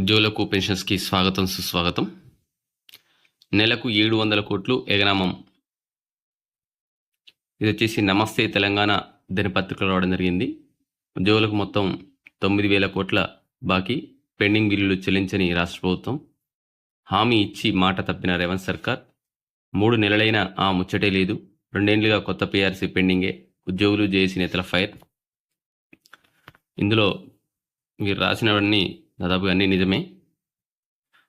ఉద్యోగులకు పెన్షన్స్కి స్వాగతం సుస్వాగతం. నెలకు ఏడు వందల కోట్లు ఎగనామం. ఇది వచ్చేసి నమస్తే తెలంగాణ దినపత్రికలో రావడం జరిగింది. ఉద్యోగులకు మొత్తం తొమ్మిది వేల కోట్ల బాకీ. పెండింగ్ బిల్లులు చెల్లించని రాష్ట్ర ప్రభుత్వం. హామీ ఇచ్చి మాట తప్పిన రేవంత్ సర్కార్. మూడు నెలలైన ఆ ముచ్చటే లేదు. రెండేండ్లుగా కొత్త పీఆర్సీ పెండింగే. ఉద్యోగులు జేఏసీ నేతల ఫైర్. ఇందులో మీరు రాసినవన్నీ దాదాపుగా అన్నీ నిజమే.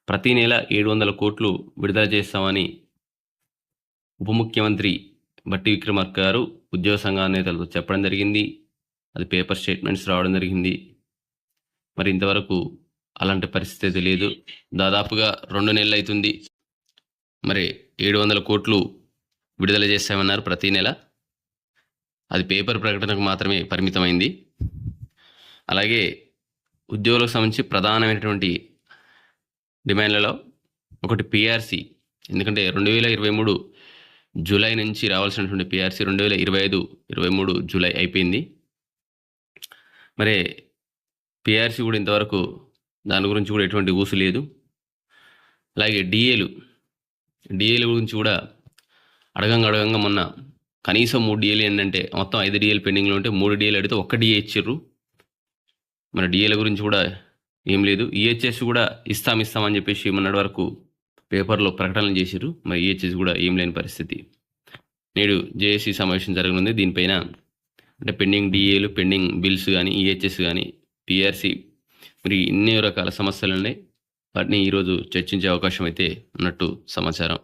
ప్రతి నెల ఏడు వందల కోట్లు విడుదల చేస్తామని ఉప ముఖ్యమంత్రి బట్టి విక్రమార్క గారు ఉద్యోగ సంఘ నేతలతో చెప్పడం జరిగింది. అది పేపర్ స్టేట్మెంట్స్ రావడం జరిగింది. మరి ఇంతవరకు అలాంటి పరిస్థితి తెలియదు దాదాపుగా రెండు నెలలు అవుతుంది మరి ఏడు వందల కోట్లు విడుదల చేస్తామన్నారు ప్రతి నెల. అది పేపర్ ప్రకటనకు మాత్రమే పరిమితమైంది. అలాగే ఉద్యోగులకు సంబంధించి ప్రధానమైనటువంటి డిమాండ్లలో ఒకటి పిఆర్సీ ఎందుకంటే రెండు వేల ఇరవై మూడు జూలై నుంచి రావాల్సినటువంటి పిఆర్సీ రెండు వేల ఇరవై ఐదు ఇరవై మూడు జూలై అయిపోయింది. మరి పిఆర్సీ కూడా ఇంతవరకు దాని గురించి కూడా ఎటువంటి ఊసు లేదు. అలాగే డిఏలు డిఏలు గురించి కూడా అడగంగా అడగంగా మొన్న కనీసం మూడు డిఏలు ఏంటంటే మొత్తం ఐదు డిఏలు పెండింగ్లో ఉంటే మూడు డిఏలు అడిగితే ఒక్క డిఏ ఇచ్చిర్రు. మన డిఏల గురించి కూడా ఏం లేదు. ఈహెచ్ఎస్ కూడా ఇస్తాం ఇస్తామని చెప్పేసి మొన్నటి వరకు పేపర్లో ప్రకటనలు చేశారు మరి ఈహెచ్ఎస్ కూడా ఏం లేని పరిస్థితి. నేడు జేఏసీ సమావేశం జరగనుంది. దీనిపైన అంటే పెండింగ్ డిఏలు పెండింగ్ బిల్స్ కానీ ఈహెచ్ఎస్ కానీ పిఆర్సీ మరి ఎన్నో రకాల సమస్యలు ఉన్నాయి వాటిని ఈరోజు చర్చించే అవకాశం అయితే ఉన్నట్టు సమాచారం.